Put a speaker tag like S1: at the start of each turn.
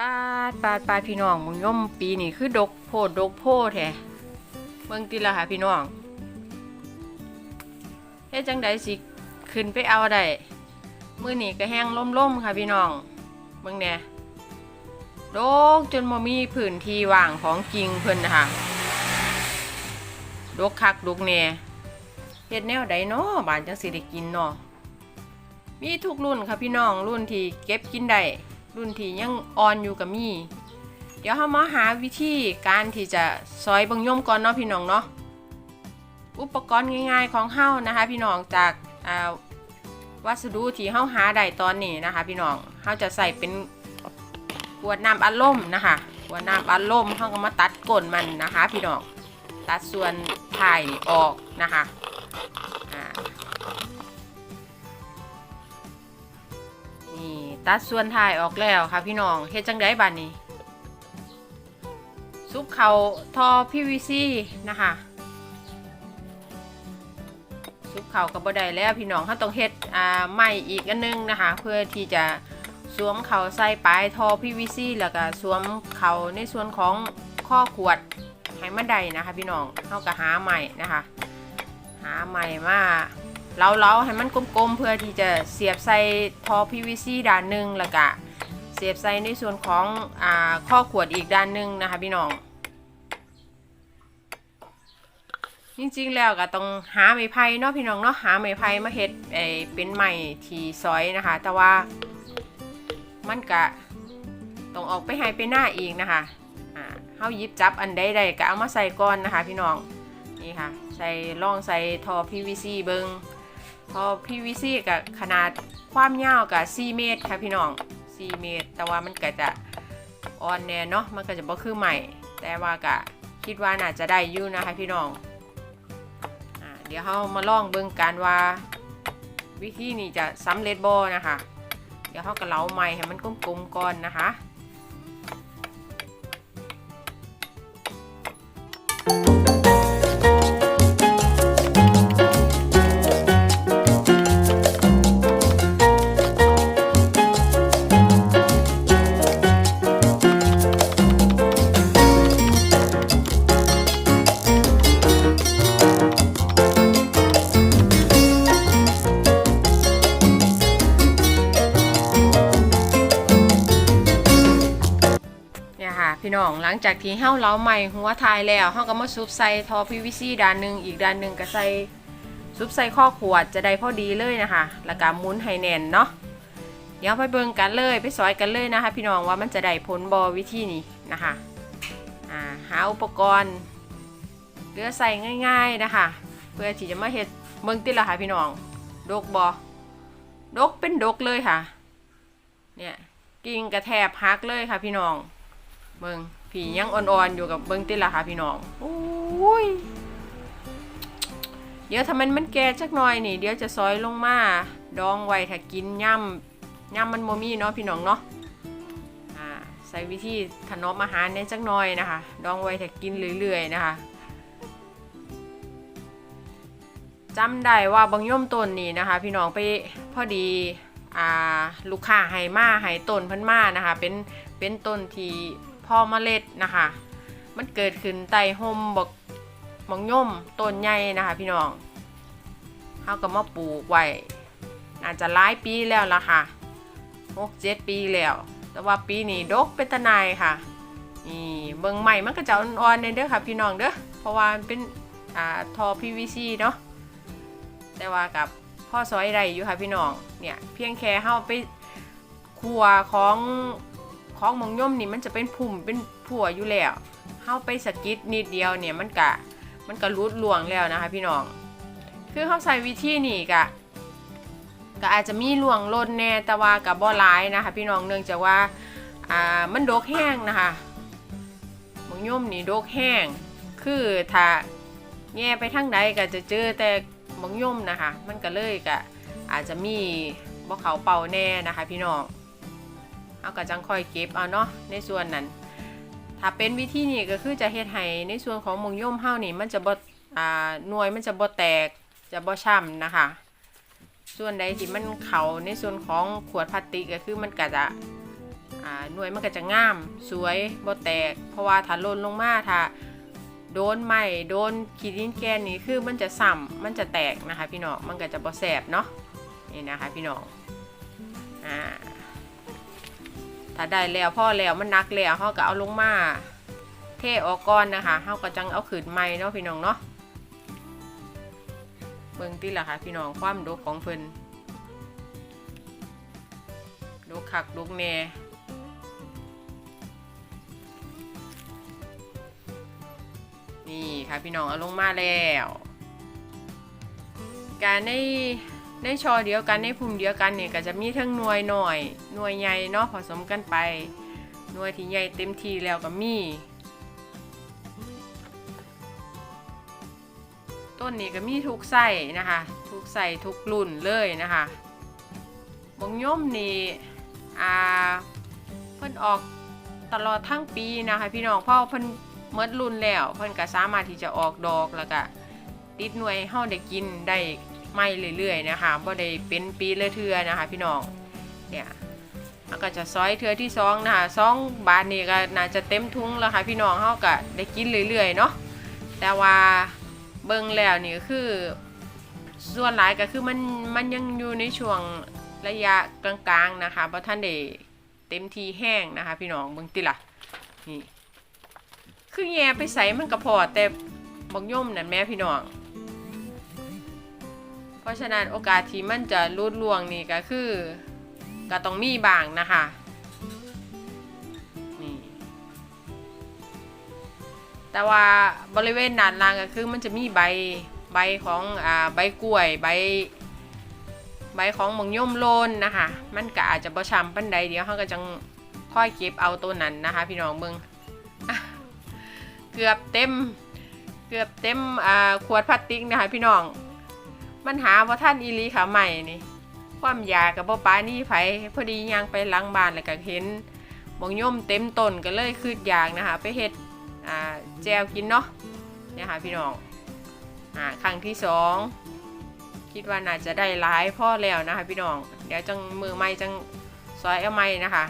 S1: ปาดปาดปาดพี่น้องมึงย่อมปีนี่คือดกโพดดกโพดแท้เบิ่งติละค่ะพี่น้องเฮ็ดจังใดสิขึ้นไปเอาได้มื้อนี้ก็แห้งล่มๆค่ะพี่น้องเบิ่งแหน่ดกจนบ่มีพื้นที่ว่างของจริงเพิ่นนะคะดกคักดกแน่เฮ็ดแนวใดเนาะบานจังสิได้กินเนาะมีทุกรุ่นค่ะพี่น้องรุ่นที่เก็บกินได้ รุ่นที่ยังอ่อนอยู่ก็มี เดี๋ยวเรามาหาวิธีการที่จะซอยบังย่อมก่อนเนาะพี่น้องเนาะ อุปกรณ์ง่ายๆของเฮานะคะพี่น้องจากอ่าวัสดุที่เฮาหาได้ตอนนี้นะคะ พี่น้องเฮาจะใส่เป็นขวดน้ำอัดลมนะคะขวดน้ำอัดลมเฮาก็มาตัดก้นมันนะคะ พี่น้อง ตัดส่วนถ่ายออกนะคะ ตัดส่วนถ่ายออกแล้วค่ะพี่น้องเฮ็ดจังไดบัดนี้ซุปเขาทอ PVC นะคะซุปเขากับบได้แล้วพี่น้องเขาต้องเฮ็ดอ่าใหม่อีกอันนึงนะคะ เพื่อที่จะสวมเขาใส่ปลายทอ PVC แล้วก็สวมเขาในส่วนของข้อขวดให้มันได้นะคะ พี่น้องเขาก็หาใหม่นะคะ หาใหม่มา เล้าๆให้มันกลมๆ เพื่อที่จะเสียบใส่ทอ PVC ด้านหนึ่งแล้วก็เสียบใส่ในส่วนของอ่าข้อขวดอีกด้านหนึ่งนะคะพี่น้อง จริงๆแล้วก็ต้องหาไม้ไผ่เนาะพี่น้องเนาะหาไม้ไผ่มาเฮ็ดไอ้เป็นไม้ที่ซอยนะคะ แต่ว่ามันก็ต้องออกไปให้ไปหน้าอีกนะคะอ่าเฮาหยิบจับอันใดๆก็เอามาใส่ก่อนนะคะ พี่น้องนี่ค่ะใส่ลองใส่ท่อ PVC เบิง ท่อ PVC กับขนาดความยาวกับ4เมตรค่ะพี่น้อง4เมตร แต่ว่ามันก็จะอ่อนแน่เนาะมันก็จะบ่คือใหม่ แต่ว่าก็คิดว่าน่าจะได้อยู่นะคะพี่น้องอเดี๋ยวเรามาลองเบิ่งกันว่า วิธีนี้จะสำเร็จบ่นะคะ เดี๋ยวเราก็เล้าใหม่ให้มันกลมๆก่อนนะคะ เนี่ยค่ะพี่น้องหลังจากที่เฮาเล้าใหม่หัวทายแล้วเฮาก็มาซุบใส่ทอ PVC ด้านหนึ่งอีกด้านหนึ่งก็ใส่ซุบใส่ข้อขวดจะได้พอดีเลยนะคะแล้วก็มุนให้แน่นเนาะเดี๋ยวไปเบิ่งกันเลยไปซอยกันเลยนะคะ พี่น้องว่ามันจะได้ผลบอวิธีนี้นะคะอ่าหาอุปกรณ์เลือใส่ง่าย ๆนะคะ เพื่อที่จะมาเฮ็ดเบิ่งติละค่ะพี่น้องดกบอดกเป็นดกเลยค่ะเนี่ยกิ่งกระแทบหักเลยค่ะพี่น้อง เบิงผียังอ่อนๆอยู่กับเบิงติละค่ะพี่น้องโอ้ยเดี๋ยวถ้ามันมันแก่จักหน่อยนี่ เดี๋ยวจะซอยลงมา ดองไว้ถ้ากินย่ำย่ำมันโมมี่เนาะพี่น้องเนาะอ่าใส่วิธีถนอมอาหารในจักหน่อยนะคะ ดองไว้ถ้ากินเรื่อยๆนะคะจำได้ว่าบางย่อมต้นนี่นะคะ พี่น้องไปพอดีอ่าลูกค้าให้มาให้ต้นพิ่นมานะคะ เป็นเป็นต้นที่ พ่อเมล็ดนะคะ มันเกิดขึ้นใต้ห่มบกมองย่มต้นใหญ่นะคะพี่น้องเขาก็มาปลูกไว้อาจจะหลายปีแล้วล่ะค่ะหกเจ็ดปีแล้ว แต่ว่าปีนี้ดกเป็นตะนายค่ะนี่เบิ่งใหม่มันก็จะอ่อนๆเด้อค่ะพี่น้องเด้อเพราะว่ามันเป็นอ่าทอ PVC เนาะแต่ว่ากับพ่อซอยได้อยู่ค่ะพี่น้องเนี่ยเพียงแค่เฮาไปขัวของ ของมองย่อมนี่มันจะเป็นพุ่มเป็นผัวอยู่แล้วเข้าไปสกิดนิดเดียวเนี่ยมันกะมันก็รูดลวงแล้วนะคะพี่น้อง คือเข้าใส่วิธีนี่กะก็อาจจะมีลวงลนแน่แต่ว่ากับบ่หลายนะคะ พี่น้องเนื่องจากว่าอ่ามันโดกแห้งนะคะมองย่อมนี่โดกแห้ง คือถ้าแง่ไปทางใดก็จะเจอแต่มองย่อมนะคะ มันก็เลยกะอาจจะมีบ่เขาเป่าแน่นะคะ พี่น้อง เอากระจังค่อยเก็บเอาเนาะในส่วนนั้น ถ้าเป็นวิธีนี้ก็คือจะเฮ็ดให้ในส่วนของมงย่อมเฮานี่มันจะบ่อ่าหน่วยมันจะบ่แตกจะบ่ช้ำนะคะ ส่วนใดที่มันเขาในส่วนของขวดพลาสติกก็คือมันก็จะอ่าหน่วยมันก็จะงามสวยบ่แตก เพราะว่าถ้าล่นลงมาถ้าโดนไม้โดนขีดดินแกนนี่คือมันจะสั่มมันจะแตกนะคะ พี่น้องมันก็จะบ่แสบเนาะนี่นะคะ พี่น้องอ่า ถ้าได้แล้วพ่อแล้วมันนักแล้วเขาก็เอาลงมาเทออกก่อนนะคะเขาก็จังเอาขืนไม้เนาะพี่น้องเนาะเบิ่งติล่ะค่ะพี่น้องความดกของเพิ่นดกคักดกแน่นี่ค่ะพี่น้องเอาลงมาแล้ว การใน ในชอเดียวกันในภูมิเดียวกันเนี่ยก็จะมีทั้งหน่วยหน่อยหน่วยใหญ่เนาะผสมกันไป หน่วยที่ใหญ่เต็มทีแล้วก็มี ต้นนี้ก็มีทุกไส้นะคะ ทุกไส้ทุกรุ่นเลยนะคะบงย่อมนี่อ่าเพิ่นออกตลอดทั้งปีนะคะ พี่น้องพราะเพิ่นเมื่อรุ่นแล้ว เพิ่นก็สามารถที่จะออกดอกแล้วก็ติดหน่วยให้เฮาได้กินได้ ไม่เรื่อยๆนะคะบ่ได้เป็นปีละเทื่อนะคะ พี่น้องเนี่ยมันก็จะซอยเทื่อที่สองนะคะสองบาทนี่ก็น่าจะเต็มทุงแล้วค่ะพี่น้องเฮาก็ได้กินเรื่อยๆเนาะแต่ว่าเบิ่งแล้วนี่คือ ส่วนหลายก็คือมันมันยังอยู่ในช่วงระยะกลางๆนะคะบ่ทันได้เต็มทีแห้งนะคะ พี่น้องเบิ่งติล่ะนี่คือแย่ไปใส่มันกระพอแต่บักย่อมนั่นแม่พี่น้อง เพราะฉะนั้นโอกาสที่มันจะรูดลวงนี่ก็คือก็ต้องมีบางนะคะนี่แต่ว่าบริเวณด้านล่างก็คือมันจะมีใบใบของอ่าใบกล้วยใบใบของบักย่มโลนนะคะ มันก็อาจจะประชำปันใดเดียวเขาก็จังค่อยเก็บเอาตัวนั้นนะคะ พี่น้องเบิงเกือบเต็ม เกือบเต็มอ่าขวดพลาสติกนะคะพี่น้อง มันหาว่าท่านอีลีขาใหม่นี่ ความยากับบ่ปานี่ไผพอดีย่างไปล้างบ้านแล้วก็เห็นบงย่อมเต็มต้นก็เลยคืดอยากนะคะไปเฮ็ดอ่าแจวกินเนาะเนี่ยค่ะพี่น้องอ่าครั้งที่สองคิดว่าน่าจะได้หลายพ่อแล้วนะคะพี่น้อง เดี๋ยวจังมือใหม่จังซอยเอาใหม่นะคะ